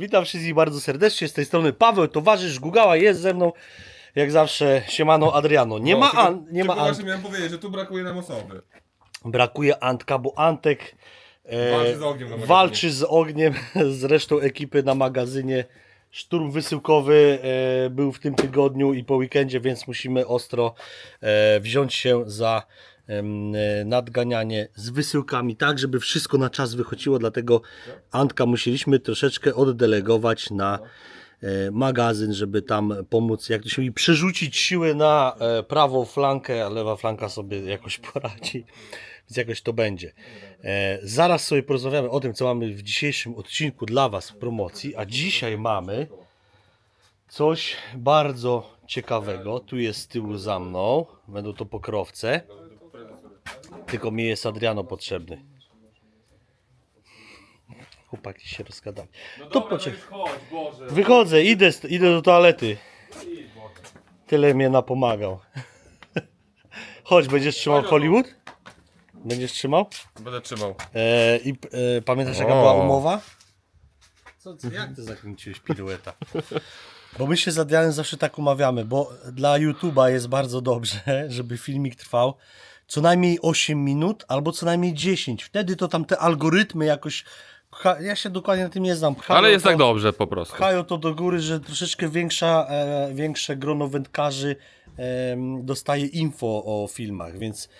Witam wszystkich bardzo serdecznie. Z tej strony Paweł, towarzysz Gugała jest ze mną. Jak zawsze, siemano Adriano. Nie O, ma, tylko- an, nie ma tylko Ant. właśnie miałem powiedzieć, że tu brakuje nam osoby. Brakuje Antka, bo Antek e, Walczy z ogniem na magazynie. walczy z ogniem z resztą ekipy na magazynie. Szturm wysyłkowy e, był w tym tygodniu i po weekendzie, więc musimy ostro e, wziąć się za nadganianie z wysyłkami, tak żeby wszystko na czas wychodziło. Dlatego Antka musieliśmy troszeczkę oddelegować na e, magazyn, żeby tam pomóc, jak to się mówi, przerzucić siły na e, prawą flankę, a lewa flanka sobie jakoś poradzi, więc jakoś to będzie. E, zaraz sobie porozmawiamy o tym, co mamy w dzisiejszym odcinku dla Was w promocji, a dzisiaj mamy coś bardzo ciekawego. Tu jest z tyłu za mną, będą to pokrowce, tylko mi jest Adriano potrzebny. Chłopaki się rozgadali. To poczekaj. chodź, Boże. Wychodzę, idę, st- idę do toalety. Tyle mnie napomagał. Chodź, będziesz trzymał Hollywood? Będziesz trzymał? Będę trzymał. E, I e, pamiętasz jaka O. była umowa? Co, co, jak ty zakręciłeś pirueta? Bo my się z Adrianem zawsze tak umawiamy, bo dla YouTube'a jest bardzo dobrze, żeby filmik trwał co najmniej 8 minut albo co najmniej 10. Wtedy to tam te algorytmy jakoś... Pcha, ja się dokładnie na tym nie znam. Pchają Ale jest to, tak dobrze po prostu. Pchają to do góry, że troszeczkę większa, e, większe grono wędkarzy em, dostaje info o filmach, więc e,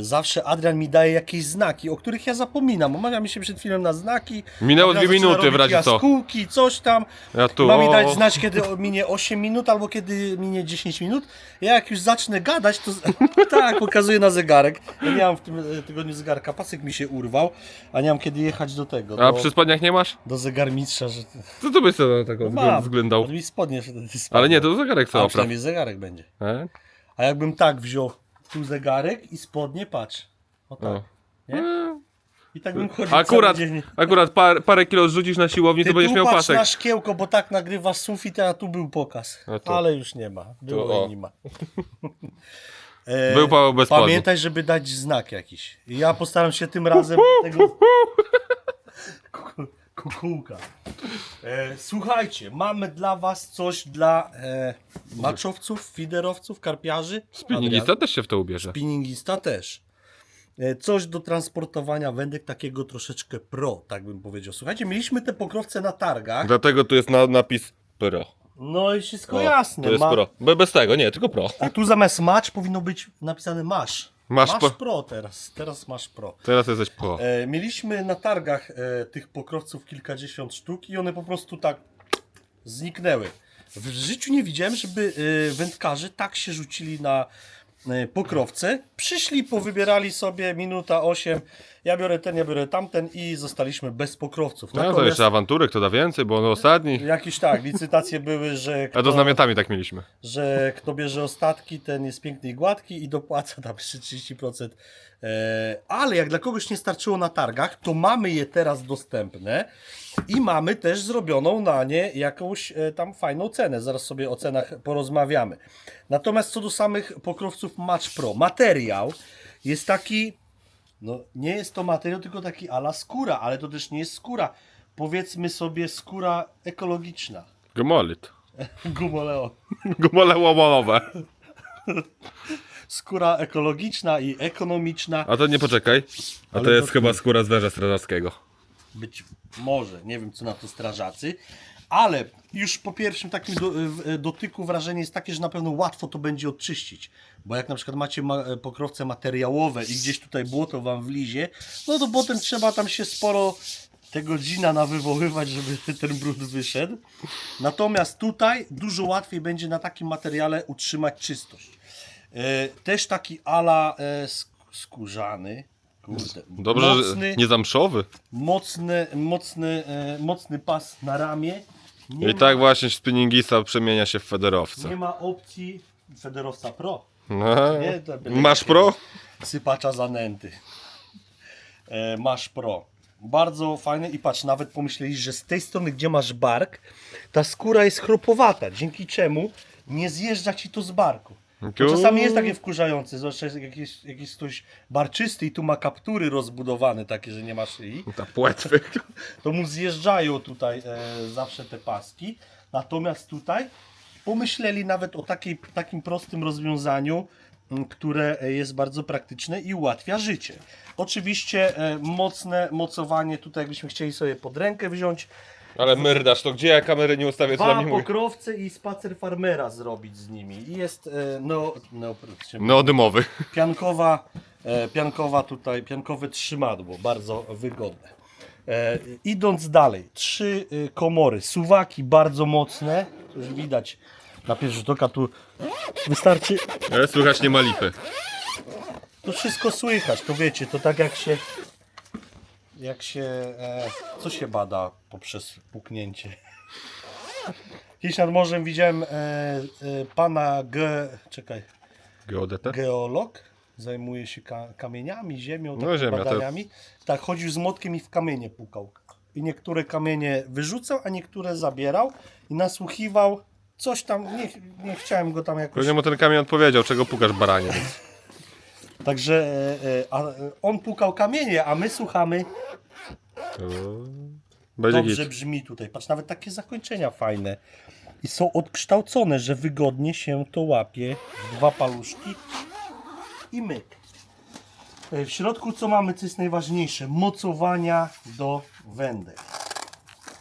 zawsze Adrian mi daje jakieś znaki, o których ja zapominam. Omawiamy się przed filmem na znaki. Minęło dwie minuty w razie co. jaskółki, coś tam. Ja tu, Ma mi dać znać, kiedy minie 8 minut albo kiedy minie 10 minut. Ja jak już zacznę gadać, to tak, pokazuję na zegarek. Ja nie mam w tym e, tygodniu zegarka, pasek mi się urwał, a nie mam kiedy jechać do tego, A do, przy spodniach nie masz? do zegarmistrza, że... Co to byś sobie tego Mam. względał? Mi spodnie wtedy spadną. Ale nie, to zegarek A co opraw. przynajmniej zegarek będzie. E? A jakbym tak wziął tu zegarek i spodnie, patrz. O tak. O. Nie? I tak bym chodził Akurat, cały dzień. akurat par, parę kilo zrzucisz na siłowni, Ty to będziesz tu miał patrz pasek. na szkiełko, bo tak nagrywasz sufit, a tu był pokaz. A tu. Ale już nie ma. Było o. i nie ma. E, Był Paweł bez. Pamiętaj, żeby dać znak jakiś. I Ja postaram się tym razem tego... Kuku- Kukułka. E, słuchajcie, mamy dla was coś dla e, maczowców, fiderowców, karpiarzy. Spinningista też się w to ubierze. Spinningista też. E, Coś do transportowania wędek takiego troszeczkę pro, tak bym powiedział. Słuchajcie, mieliśmy te pokrowce na targach. Dlatego tu jest na, napis Pro. No i wszystko O, jasne. To jest ma- Pro. Be- Bez tego, nie, tylko Pro. A tu zamiast match powinno być napisane masz. Masz masz pro. pro teraz. Teraz masz pro. Teraz jesteś Pro. E, mieliśmy na targach e, tych pokrowców kilkadziesiąt sztuk i one po prostu tak zniknęły. W życiu nie widziałem, żeby e, wędkarze tak się rzucili na e, pokrowce. Przyszli, powybierali sobie minuta 8. Ja biorę ten, ja biorę tamten i zostaliśmy bez pokrowców. No to jeszcze awantury, kto da więcej, bo on ostatni. jakieś tak, licytacje były, że A to z kto, namiotami tak mieliśmy. że kto bierze ostatki, ten jest piękny i gładki i dopłaca tam jeszcze 30%. E, ale jak dla kogoś nie starczyło na targach, to mamy je teraz dostępne i mamy też zrobioną na nie jakąś e, tam fajną cenę. Zaraz sobie o cenach porozmawiamy. Natomiast co do samych pokrowców Match Pro, materiał jest taki, no nie jest to materiał, tylko taki ala skóra, ale to też nie jest skóra. Powiedzmy sobie skóra ekologiczna. Gomolit. Gumoleo. Gumole łomowe. skóra ekologiczna i ekonomiczna. A to nie poczekaj. A to jest chyba skóra z węża strażackiego. Być może, nie wiem co na to strażacy, ale już po pierwszym takim do, dotyku wrażenie jest takie, że na pewno łatwo to będzie odczyścić. Bo jak na przykład macie ma, pokrowce materiałowe i gdzieś tutaj błoto wam wlizie, no to potem trzeba tam się sporo tego dzina nawywoływać, żeby ten brud wyszedł. Natomiast tutaj dużo łatwiej będzie na takim materiale utrzymać czystość. E, też taki ala e, sk- skórzany. Kurde, Dobrze, mocny, nie zamszowy. mocny, mocny, e, mocny pas na ramię. Nie, I tak właśnie spinningista przemienia się w federowca. nie ma opcji Federowca Pro. No. Nie, to byle Masz pro? Sypacza zanęty. E, masz Pro. Bardzo fajny i patrz, nawet pomyśleli, że z tej strony, gdzie masz bark, ta skóra jest chropowata, dzięki czemu nie zjeżdża ci to z barku. To czasami jest takie wkurzające, zwłaszcza jak jakiś, jakiś ktoś barczysty i tu ma kaptury rozbudowane takie, że nie ma szyi. Ta płetwy. to mu zjeżdżają tutaj e, zawsze te paski. Natomiast tutaj pomyśleli nawet o takiej, takim prostym rozwiązaniu, które e, jest bardzo praktyczne i ułatwia życie. Oczywiście e, mocne mocowanie, tutaj jakbyśmy chcieli sobie pod rękę wziąć, Ale myrdasz, to gdzie ja kamery nie ustawię, co dwa mnie mówi? pokrowce i spacer farmera zrobić z nimi. I jest e, no, no, No dymowy. piankowa, e, piankowa tutaj, piankowe trzymadło, bardzo wygodne. E, idąc dalej, trzy y, komory, suwaki bardzo mocne, już widać na pierwszy rzut oka tu wystarczy, Ale słychać nie ma lipy. to wszystko słychać, to wiecie, to tak jak się, jak się, e, co się bada poprzez puknięcie. Kiedyś nad morzem widziałem e, e, pana G, czekaj, Geodetę? geolog, zajmuje się ka kamieniami, ziemią, No, ziemia, to- badaniami. Tak, chodził z młotkiem i w kamienie pukał. I niektóre kamienie wyrzucał, a niektóre zabierał i nasłuchiwał. Coś tam, nie, nie chciałem go tam jakoś... Pewnie mu ten kamień odpowiedział, czego pukasz baranie. Więc... Także e, e, a, on pukał kamienie, a my słuchamy. To... Będzie Dobrze git. brzmi tutaj. Patrz, nawet takie zakończenia fajne. I są odkształcone, że wygodnie się to łapie dwa paluszki i myk. E, W środku co mamy, co jest najważniejsze? Mocowania do wędek.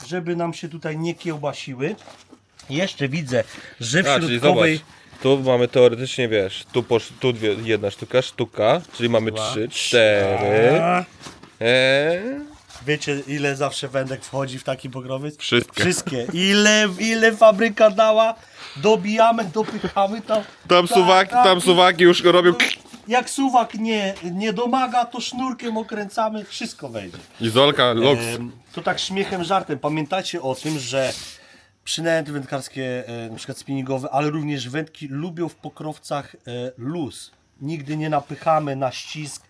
Żeby nam się tutaj nie kiełbasiły. Jeszcze widzę, że w A, czyli środkowej... zobacz. Tu mamy teoretycznie, wiesz, tu, posz, tu dwie, jedna sztuka, sztuka, czyli mamy Dwa, trzy, cztery. Eee, Wiecie ile zawsze wędek wchodzi w taki pokrowiec? Wszystkie. Wszystkie. Ile, ile fabryka dała? Dobijamy, dopychamy tam. tam suwaki, tak. tam suwaki już robią Jak suwak nie, nie domaga, to sznurkiem okręcamy, wszystko wejdzie. Izolka, loks. Em, to tak śmiechem, żartem. Pamiętajcie o tym, że przynęty wędkarskie, e, na przykład spinningowe, ale również wędki lubią w pokrowcach e, luz. Nigdy nie napychamy na ścisk,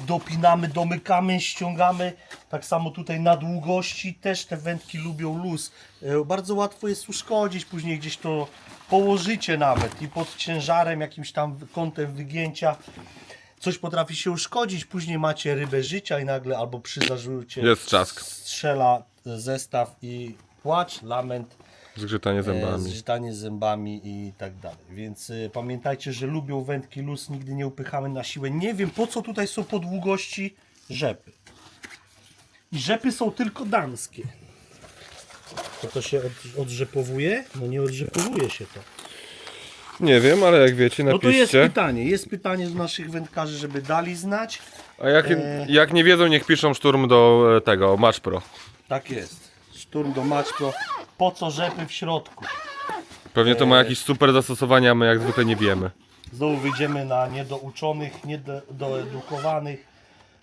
dopinamy, domykamy, ściągamy. Tak samo tutaj na długości też te wędki lubią luz. E, bardzo łatwo jest uszkodzić, później gdzieś to położycie nawet i pod ciężarem, jakimś tam kątem wygięcia coś potrafi się uszkodzić, później macie rybę życia i nagle albo przy zarzucie Jest trzask. strzela zestaw i płacz, lament, Zgrzytanie e, zębami. zgrzytanie zębami i tak dalej. Więc e, pamiętajcie, że lubią wędki luz, nigdy nie upychamy na siłę. Nie wiem po co tutaj są po długości rzepy. I rzepy są tylko damskie. To to się od, odrzepowuje? No nie odrzepowuje się to. Nie wiem, ale jak wiecie, No to jest pytanie, jest pytanie do naszych wędkarzy, żeby dali znać. A jak, E. jak nie wiedzą, niech piszą szturm do e, tego, Match Pro. Tak jest. Szturm do Maćko. Po co rzepy w środku? Pewnie to ma jakieś super zastosowania, a my jak zwykle nie wiemy. Znowu wyjdziemy na niedouczonych, niedoedukowanych,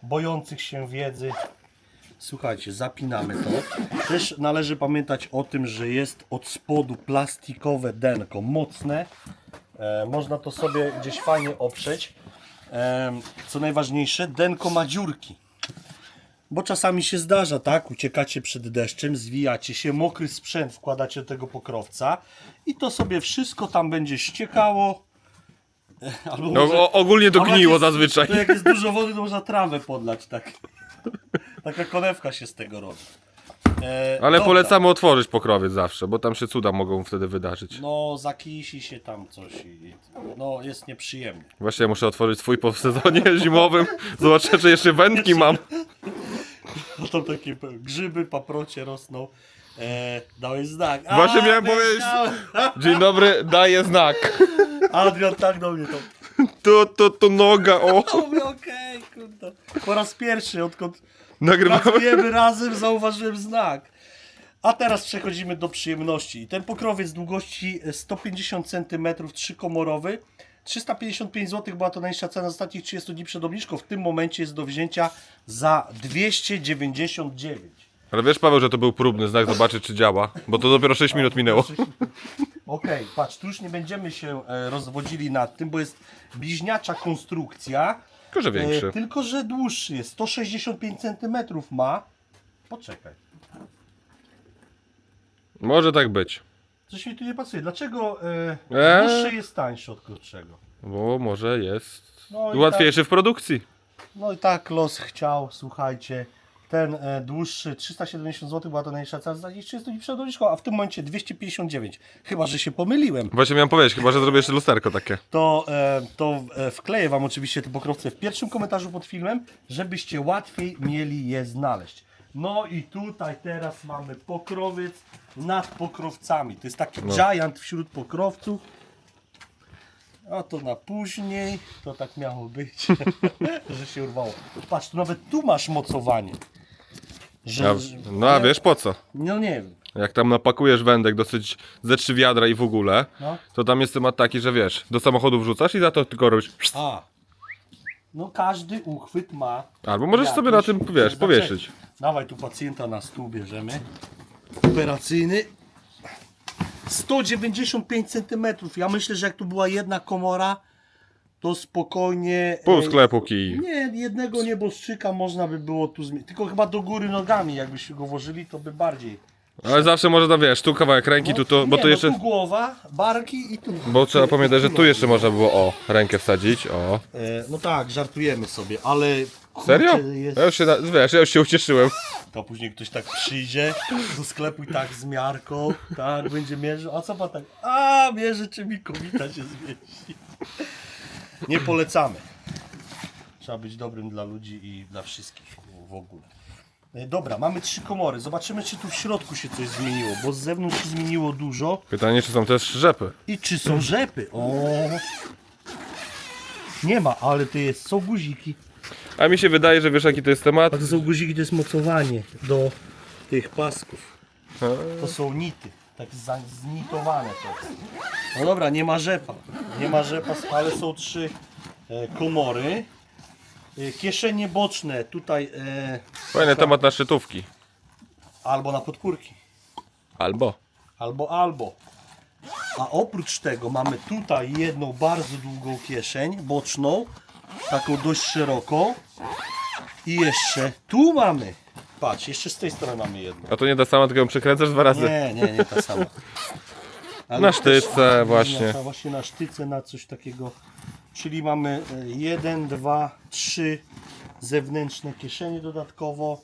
bojących się wiedzy. Słuchajcie, zapinamy to. Też należy pamiętać o tym, że jest od spodu plastikowe denko, mocne. E, można to sobie gdzieś fajnie oprzeć. E, co najważniejsze, denko ma dziurki. Bo czasami się zdarza, tak? Uciekacie przed deszczem, zwijacie się, mokry sprzęt wkładacie do tego pokrowca i to sobie wszystko tam będzie ściekało. Albo No, może- o, ogólnie to gniło jest- zazwyczaj. To jak jest dużo wody, to można trawę podlać, tak. Taka konewka się z tego robi. E, Ale dobra. polecamy otworzyć pokrowiec zawsze, bo tam się cuda mogą wtedy wydarzyć. No, zakisi się tam coś i no, jest nieprzyjemnie. Właśnie ja muszę otworzyć swój po sezonie zimowym. Zobaczę, czy jeszcze wędki mam. No to takie grzyby, paprocie rosną. E, dałeś znak. A, Właśnie miałem powiedzieć. Dzień dobry, daję znak. Adrian tak do mnie to. Tu, tu, tu noga, o. Mówię, okej, kurde. Po raz pierwszy, odkąd Nagrywamy. pracujemy razem, zauważyłem znak. A teraz przechodzimy do przyjemności. Ten pokrowiec długości 150 cm, trzykomorowy. 355 zł była to najniższa cena z ostatnich 30 dni przed obniżką. W tym momencie jest do wzięcia za 299. Ale wiesz, Paweł, że to był próbny znak, zobaczyć, czy działa. Bo to dopiero 6 minut minęło. Okej, patrz, tu już nie będziemy się e, rozwodzili nad tym, bo jest bliźniacza konstrukcja. Tylko, że większy. E, tylko, że dłuższy jest. 165 cm ma. Poczekaj. Może tak być. Coś mi tu nie pasuje. Dlaczego e, Eee. dłuższy jest tańszy od krótszego? Bo może jest No i łatwiejszy w produkcji. No i tak los chciał, słuchajcie. Ten e, dłuższy 370 zł była to najniższa cena za 30 dni przed doniczką, a w tym momencie 259. Chyba, że się pomyliłem. Właśnie miałem powiedzieć, chyba że zrobię jeszcze lusterko takie. To, e, to e, wkleję Wam oczywiście te pokrowce w pierwszym komentarzu pod filmem, żebyście łatwiej mieli je znaleźć. No i tutaj teraz mamy pokrowiec nad pokrowcami. To jest taki giant wśród pokrowców. A to na później, to tak miało być, że się urwało. Patrz, tu nawet tu masz mocowanie. Że, A, że- no a wiesz po co? No nie wiem. Jak tam napakujesz wędek dosyć ze trzy wiadra i w ogóle, No. to tam jest temat taki, że wiesz, do samochodu wrzucasz i za to tylko robisz. A. No każdy uchwyt ma. Albo możesz sobie na tym, wiesz, powieszyć. Dawaj tu pacjenta na stół bierzemy. Operacyjny. 195 cm. Ja myślę, że jak tu była jedna komora, to spokojnie. Pół e, sklepu kij. Nie, jednego nieboszczyka można by było tu zmienić. Tylko chyba do góry nogami, jakbyśmy go włożyli, to by bardziej. Ale zawsze może tam, wiesz, tu kawałek ręki, tu to, bo nie, tu jeszcze... No, tu głowa, barki i tu. Bo trzeba pamiętać, że tu jeszcze można było, o, rękę wsadzić, o. E, no tak, żartujemy sobie, ale. Serio? Jest... Ja już się, na- wiesz, ja już się ucieszyłem. To później ktoś tak przyjdzie do sklepu i tak z miarką, tak, będzie mierzył. A co pan tak? A, mierzy, czy mi kowita się zmieści. Nie polecamy. Trzeba być dobrym dla ludzi i dla wszystkich w ogóle. E, Dobra, mamy trzy komory. Zobaczymy, czy tu w środku się coś zmieniło, bo z zewnątrz się zmieniło dużo. Pytanie, czy są też rzepy. I czy są rzepy? O! Nie ma, ale to jest, są guziki. A mi się wydaje, że wiesz jaki to jest temat? A to są guziki, to jest mocowanie do tych pasków. To są nity, tak za- znitowane to jest. No dobra, nie ma rzepa. Nie ma rzepa, ale są trzy e, komory. E, kieszenie boczne tutaj e, Fajny temat na szczytówki. albo na podpórki. Albo. Albo, albo. A oprócz tego mamy tutaj jedną bardzo długą kieszeń boczną, taką dość szeroką. I jeszcze tu mamy. Patrz, jeszcze z tej strony mamy jedną. A to nie ta sama, tylko ją przekręcasz dwa razy. Nie, nie, nie ta sama. Ale Na też- sztyce właśnie. Na, właśnie na sztyce, na coś takiego. Czyli mamy e, jeden, dwa, trzy zewnętrzne kieszenie dodatkowo.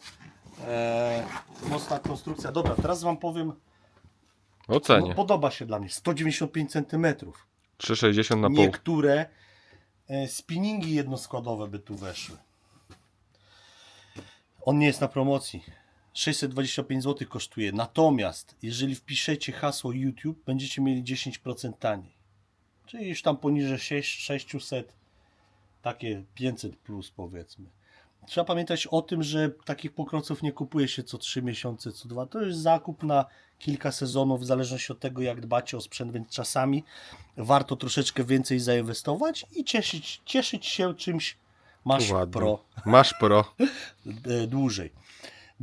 E, mocna konstrukcja. Dobra, teraz Wam powiem, no, Ocenię. podoba się dla mnie. 195 cm. 3,60 na pół. Niektóre spinningi jednoskładowe by tu weszły. On nie jest na promocji. 625 zł kosztuje. Natomiast jeżeli wpiszecie hasło YouTube, będziecie mieli 10% taniej. Czyli już tam poniżej 6 600, takie 500 plus powiedzmy. Trzeba pamiętać o tym, że takich pokrowców nie kupuje się co 3 miesiące, co 2. To jest zakup na kilka sezonów, w zależności od tego, jak dbacie o sprzęt, więc czasami warto troszeczkę więcej zainwestować i cieszyć, cieszyć się czymś masz Ładnie. pro Masz pro. e, dłużej.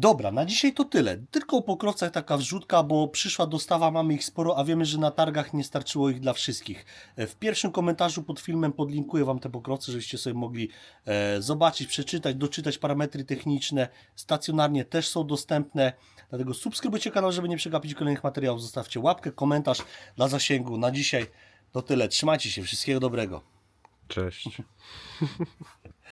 Dobra, na dzisiaj to tyle. Tylko o pokrowcach taka wrzutka, bo przyszła dostawa, mamy ich sporo, a wiemy, że na targach nie starczyło ich dla wszystkich. E, W pierwszym komentarzu pod filmem podlinkuję Wam te pokrowce, żebyście sobie mogli e, zobaczyć, przeczytać, doczytać parametry techniczne. Stacjonarnie też są dostępne, dlatego subskrybujcie kanał, żeby nie przegapić kolejnych materiałów. Zostawcie łapkę, komentarz dla zasięgu. Na dzisiaj to tyle. Trzymajcie się, wszystkiego dobrego. Cześć.